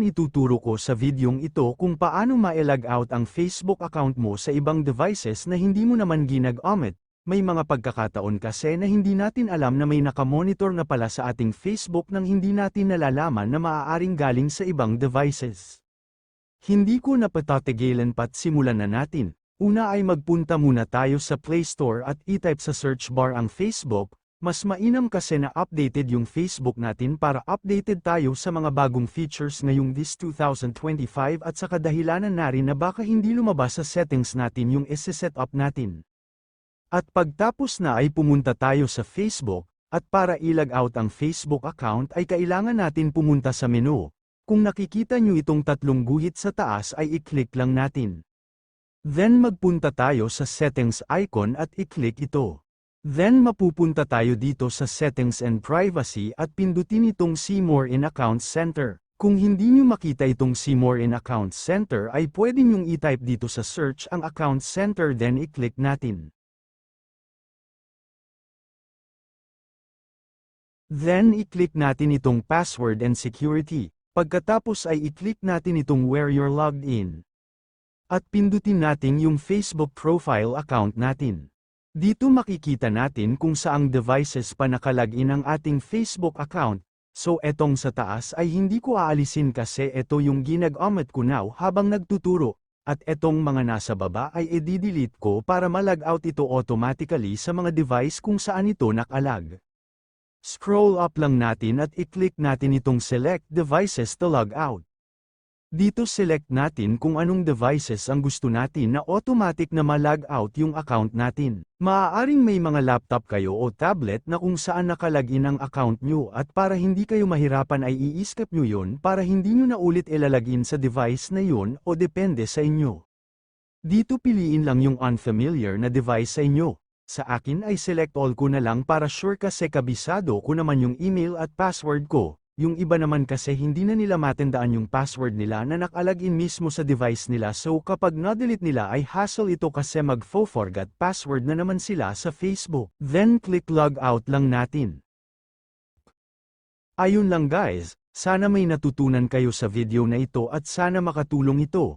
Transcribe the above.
Ituturo ko sa videong ito kung paano ma-log out ang Facebook account mo sa ibang devices na hindi mo naman ginag-omit. May mga pagkakataon kasi na hindi natin alam na may nakamonitor na pala sa ating Facebook nang hindi natin nalalaman na maaaring galing sa ibang devices. Hindi ko napatatigilan pat simulan na natin. Una ay magpunta muna tayo sa Play Store at i-type sa search bar ang Facebook, mas mainam kasi na updated yung Facebook natin para updated tayo sa mga bagong features ngayong this 2025 at sa kadahilanan na rin na baka hindi lumabas sa settings natin yung isi-set natin. At pagtapos na ay pumunta tayo sa Facebook, at para ilag out ang Facebook account ay kailangan natin pumunta sa menu. Kung nakikita nyo itong tatlong guhit sa taas ay i-click lang natin. Then magpunta tayo sa settings icon at i-click ito. Then mapupunta tayo dito sa Settings and Privacy at pindutin itong See More in Account Center. Kung hindi nyo makita itong See More in Account Center ay pwede nyong i-type dito sa search ang Account Center then i-click natin. Then i-click natin itong Password and Security. Pagkatapos ay i-click natin itong Where you're logged in. At pindutin natin yung Facebook profile account natin. Dito makikita natin kung saang devices pa nakalagin ang ating Facebook account, so etong sa taas ay hindi ko aalisin kasi ito yung ginag-omit ko now habang nagtuturo, at etong mga nasa baba ay i-delete ko para malag out ito automatically sa mga device kung saan ito nakalag. Scroll up lang natin at i-click natin itong Select Devices to log out. Dito select natin kung anong devices ang gusto natin na automatic na ma-log out yung account natin. Maaaring may mga laptop kayo o tablet na kung saan nakalagin ang account nyo at para hindi kayo mahirapan ay i-skip nyo yun para hindi nyo na ulit ilalagin sa device na yun o depende sa inyo. Dito piliin lang yung unfamiliar na device sa inyo. Sa akin ay select all ko na lang para sure kasi kabisado ko naman yung email at password ko, yung iba naman kasi hindi na nila matandaan yung password nila na nakalagin mismo sa device nila so kapag na-delete nila ay hassle ito kasi mag-forgot password na naman sila sa Facebook. Then click log out lang natin. Ayun lang guys, sana may natutunan kayo sa video na ito at sana makatulong ito.